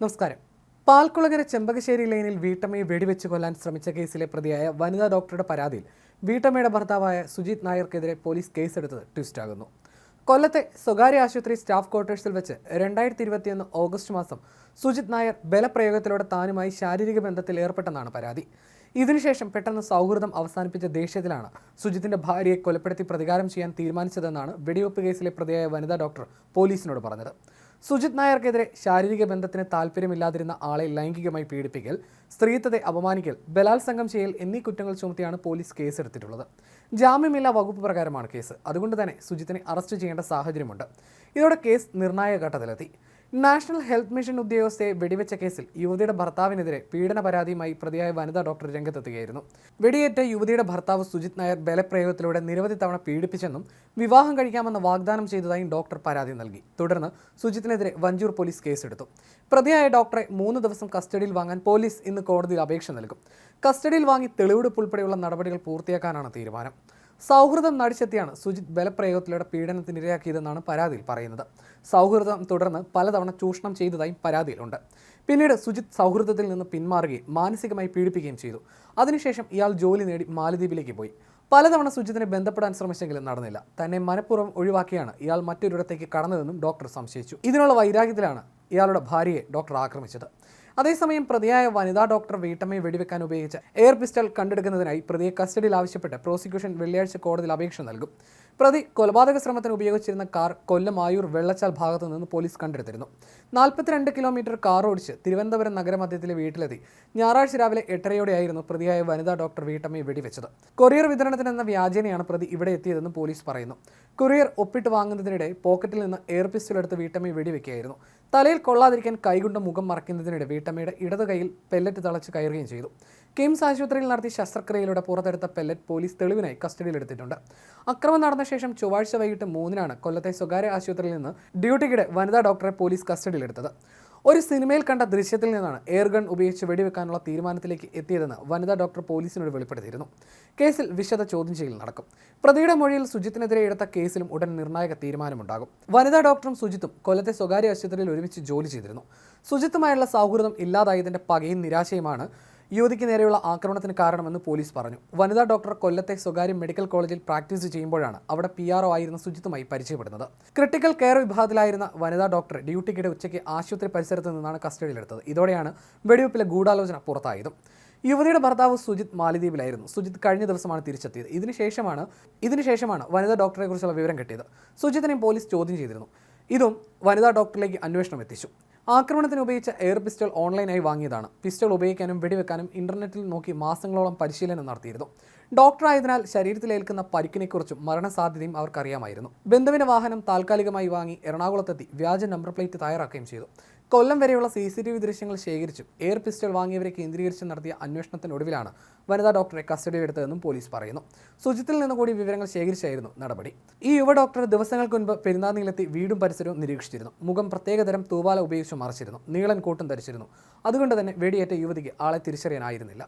നമസ്കാരം. പാൽക്കുളങ്ങര ചെമ്പകശ്ശേരി ലൈനിൽ വീട്ടമ്മയെ വെടിവെച്ച് കൊല്ലാൻ ശ്രമിച്ച കേസിലെ പ്രതിയായ വനിതാ ഡോക്ടറുടെ പരാതിയിൽ വീട്ടമ്മയുടെ ഭർത്താവായ സുജിത് നായർക്കെതിരെ പോലീസ് കേസെടുത്തത് ട്വിസ്റ്റാകുന്നു കൊല്ലത്തെ സ്വകാര്യ ആശുപത്രി സ്റ്റാഫ് ക്വാർട്ടേഴ്സിൽ വെച്ച് രണ്ടായിരത്തി ഇരുപത്തിയൊന്ന് ഓഗസ്റ്റ് മാസം സുജിത് നായർ ബലപ്രയോഗത്തിലൂടെ താനുമായി ശാരീരിക ബന്ധത്തിൽ ഏർപ്പെട്ടെന്നാണ് പരാതി. ഇതിനുശേഷം പെട്ടെന്ന് സൗഹൃദം അവസാനിപ്പിച്ച ദേഷ്യത്തിലാണ് സുജിത്തിന്റെ ഭാര്യയെ കൊലപ്പെടുത്തി പ്രതികാരം ചെയ്യാൻ തീരുമാനിച്ചതെന്നാണ് വെടിവെപ്പ് കേസിലെ പ്രതിയായ വനിതാ ഡോക്ടർ പോലീസിനോട് പറഞ്ഞത്. സുജിത് നായർക്കെതിരെ ശാരീരിക ബന്ധത്തിന് താല്പര്യമില്ലാതിരുന്ന ആളെ ലൈംഗികമായി പീഡിപ്പിക്കൽ സ്ത്രീത്വത്തെ അപമാനിക്കൽ ബലാത്സംഗം ചെയ്യൽ എന്നീ കുറ്റങ്ങൾ ചുമത്തിയാണ് പോലീസ് കേസെടുത്തിട്ടുള്ളത്. ജാമ്യമില്ലാ വകുപ്പ് പ്രകാരമാണ് കേസ്. അതുകൊണ്ട് തന്നെ സുജിത്തിനെ അറസ്റ്റ് ചെയ്യേണ്ട സാഹചര്യമുണ്ട്. ഇതോടെ കേസ് നിർണായക ഘട്ടത്തിലെത്തി. നാഷണൽ ഹെൽത്ത് മിഷൻ ഉദ്യോഗസ്ഥയെ വെടിവെച്ച കേസിൽ യുവതിയുടെ ഭർത്താവിനെതിരെ പീഡന പരാതിയുമായി പ്രതിയായ വനിതാ ഡോക്ടർ രംഗത്തെത്തുകയായിരുന്നു. വെടിയേറ്റ യുവതിയുടെ ഭർത്താവ് സുജിത് നായർ ബലപ്രയോഗത്തിലൂടെ നിരവധി തവണ പീഡിപ്പിച്ചെന്നും വിവാഹം കഴിക്കാമെന്ന് വാഗ്ദാനം ചെയ്തതായും ഡോക്ടർ പരാതി നൽകി. തുടർന്ന് സുജിത്തിനെതിരെ വഞ്ചൂർ പോലീസ് കേസെടുത്തു. പ്രതിയായ ഡോക്ടറെ മൂന്ന് ദിവസം കസ്റ്റഡിയിൽ വാങ്ങാൻ പോലീസ് ഇന്ന് കോടതിയിൽ അപേക്ഷ നൽകും. കസ്റ്റഡിയിൽ വാങ്ങി തെളിവെടുപ്പ് ഉൾപ്പെടെയുള്ള നടപടികൾ പൂർത്തിയാക്കാനാണ് തീരുമാനം. സൗഹൃദം നടിച്ചെത്തിയാണ് സുജിത് ബലപ്രയോഗത്തിലൂടെ പീഡനത്തിനിരയാക്കിയതെന്നാണ് പരാതിയിൽ പറയുന്നത്. സൗഹൃദം തുടർന്ന് പലതവണ ചൂഷണം ചെയ്തതായും പരാതിയിലുണ്ട്. പിന്നീട് സുജിത് സൗഹൃദത്തിൽ നിന്ന് പിന്മാറുകയും മാനസികമായി പീഡിപ്പിക്കുകയും ചെയ്തു. അതിനുശേഷം ഇയാൾ ജോലി നേടി മാലദ്വീപിലേക്ക് പോയി. പലതവണ സുജിത്തിനെ ബന്ധപ്പെടാൻ ശ്രമിച്ചെങ്കിലും നടന്നില്ല. തന്നെ മനഃപൂർവം ഒഴിവാക്കിയാണ് ഇയാൾ മറ്റൊരിടത്തേക്ക് കടന്നതെന്നും ഡോക്ടർ സംശയിച്ചു. ഇതിനുള്ള വൈരാഗ്യത്തിലാണ് ഇയാളുടെ ഭാര്യയെ ഡോക്ടർ ആക്രമിച്ചത്. അതേസമയം പ്രതിയായ വനിതാ ഡോക്ടർ വീട്ടമ്മയെ വെടിവെക്കാൻ ഉപയോഗിച്ച എയർ പിസ്റ്റൾ കണ്ടെടുക്കുന്നതിനായി പ്രതിയെ കസ്റ്റഡിയിൽ ആവശ്യപ്പെട്ട് പ്രോസിക്യൂഷൻ വെള്ളിയാഴ്ച കോടതിയിൽ അപേക്ഷ നൽകും. പ്രതി കൊലപാതക ശ്രമത്തിന് ഉപയോഗിച്ചിരുന്ന കാർ കൊല്ലം ആയൂർ വെള്ളച്ചാൽ ഭാഗത്തു നിന്ന് പോലീസ് കണ്ടെടുത്തിരുന്നു. നാൽപ്പത്തിരണ്ട് കിലോമീറ്റർ കാർ ഓടിച്ച് തിരുവനന്തപുരം നഗരമധ്യത്തിലെ വീട്ടിലെത്തി ഞായറാഴ്ച രാവിലെ എട്ടരയോടെയായിരുന്നു പ്രതിയായ വനിതാ ഡോക്ടർ വീട്ടമ്മയെ വെടിവെച്ചത്. കൊറിയർ വിതരണത്തിനെന്ന വ്യാജേനയാണ് പ്രതി ഇവിടെ എത്തിയതെന്ന് പോലീസ് പറയുന്നു. കൊറിയർ ഒപ്പിട്ട് വാങ്ങുന്നതിനിടെ പോക്കറ്റിൽ നിന്ന് എയർ പിസ്റ്റൾ എടുത്ത് വീട്ടമ്മയെ വെടിവെക്കുകയായിരുന്നു. തലയിൽ കൊള്ളാതിരിക്കാൻ കൈകൊണ്ട് മുഖം മറയ്ക്കുന്നതിനിടെ വീട്ടമ്മയുടെ ഇടത് കൈയിൽ പെല്ലറ്റ് തളച്ച് കയറുകയും ചെയ്തു. കിംസ് ആശുപത്രിയിൽ നടത്തിയ ശസ്ത്രക്രിയയിലൂടെ പുറത്തെടുത്ത പെല്ലറ്റ് പോലീസ് തെളിവിനായി കസ്റ്റഡിയിലെടുത്തിട്ടുണ്ട് അക്രമം നടന്ന ശേഷം ചൊവ്വാഴ്ച വൈകിട്ട് മൂന്നിനാണ് കൊല്ലത്തെ സ്വകാര്യ ആശുപത്രിയിൽ നിന്ന് ഡ്യൂട്ടിക്കിടെ വനിതാ ഡോക്ടറെ പോലീസ് കസ്റ്റഡിയിലെടുത്തത്. ഒരു സിനിമയിൽ കണ്ട ദൃശ്യത്തിൽ നിന്നാണ് എയർഗൺ ഉപയോഗിച്ച് വെടിവെക്കാനുള്ള തീരുമാനത്തിലേക്ക് എത്തിയതെന്ന് വനിതാ ഡോക്ടർ പോലീസിനോട് വെളിപ്പെടുത്തിയിരുന്നു. കേസിൽ വിശദ ചോദ്യം ചെയ്യൽ നടക്കും. പ്രതിയുടെ മൊഴിയിൽ സുജിത്തിനെതിരെ എടുത്ത കേസിലും ഉടൻ നിർണായക തീരുമാനമുണ്ടാകും. വനിതാ ഡോക്ടറും സുജിത്തും കൊല്ലത്തെ സ്വകാര്യ ആശുപത്രിയിൽ ഒരുമിച്ച് ജോലി ചെയ്തിരുന്നു. സുജിത്തുമായുള്ള സൗഹൃദം ഇല്ലാതായതിന്റെ പകയും നിരാശയുമാണ് യുവതിക്ക് നേരെയുള്ള ആക്രമണത്തിന് കാരണമെന്ന് പോലീസ് പറഞ്ഞു. വനിതാ ഡോക്ടർ കൊല്ലത്തെ സ്വകാര്യ മെഡിക്കൽ കോളേജിൽ പ്രാക്ടീസ് ചെയ്യുമ്പോഴാണ് അവിടെ പി ആർ ആയിരുന്ന സുജിത്തുമായി പരിചയപ്പെടുന്നത്. ക്രിട്ടിക്കൽ കെയർ വിഭാഗത്തിലായിരുന്ന വനിതാ ഡോക്ടർ ഡ്യൂട്ടിക്കിടെ ഉച്ചയ്ക്ക് ആശുപത്രി പരിസരത്ത് നിന്നാണ് കസ്റ്റഡിയിലെടുത്തത്. ഇതോടെയാണ് വെടിവെപ്പിലെ ഗൂഢാലോചന പുറത്തായതും. യുവതിയുടെ ഭർത്താവ് സുജിത് മാലിദ്വീപിലായിരുന്നു. സുജിത് കഴിഞ്ഞ ദിവസമാണ് തിരിച്ചെത്തിയത്. ഇതിനുശേഷമാണ് ഇതിനുശേഷമാണ് വനിതാ ഡോക്ടറെക്കുറിച്ചുള്ള വിവരം കിട്ടിയത്. സുജിത്തിനെ പോലീസ് ചോദ്യം ചെയ്തിരുന്നു. ഇതും വനിതാ ഡോക്ടറിലേക്ക് അന്വേഷണം എത്തിച്ചു. ആക്രമണത്തിന് ഉപയോഗിച്ച എയർ പിസ്റ്റൾ ഓൺലൈനായി വാങ്ങിയതാണ്. പിസ്റ്റൾ ഉപയോഗിക്കാനും വെടിവെക്കാനും ഇന്റർനെറ്റിൽ നോക്കി മാസങ്ങളോളം പരിശീലനം നടത്തിയിരുന്നു. ഡോക്ടറായതിനാൽ ശരീരത്തിലേൽക്കുന്ന പരിക്കിനെക്കുറിച്ചും മരണസാധ്യതയും അവർക്കറിയാമായിരുന്നു. ബന്ധുവിന് വാഹനം താൽക്കാലികമായി വാങ്ങി എറണാകുളത്തെത്തി വ്യാജ നമ്പർ പ്ലേറ്റ് തയ്യാറാക്കുകയും ചെയ്തു. കൊല്ലം വരെയുള്ള സി സി ടി വി ദൃശ്യങ്ങൾ ശേഖരിച്ചു. എയർ പിസ്റ്റൾ വാങ്ങിയവരെ കേന്ദ്രീകരിച്ച് നടത്തിയ അന്വേഷണത്തിനൊടുവിലാണ് വനിതാ ഡോക്ടറെ കസ്റ്റഡിയിലെടുത്തതെന്നും പോലീസ് പറയുന്നു. സുജിത്തിൽ നിന്ന് കൂടി വിവരങ്ങൾ ശേഖരിച്ചായിരുന്നു നടപടി. ഈ യുവ ഡോക്ടർ ദിവസങ്ങൾക്ക് മുൻപ് പെരുന്നാളിലെത്തി വീടും പരിസരവും നിരീക്ഷിച്ചിരുന്നു. മുഖം പ്രത്യേകതരം തൂവാല ഉപയോഗിച്ച് മറച്ചിരുന്നു. നീളൻ കോട്ടും ധരിച്ചിരുന്നു. അതുകൊണ്ട് തന്നെ വെടിയേറ്റ യുവതിക്ക് ആളെ തിരിച്ചറിയാനായിരുന്നില്ല.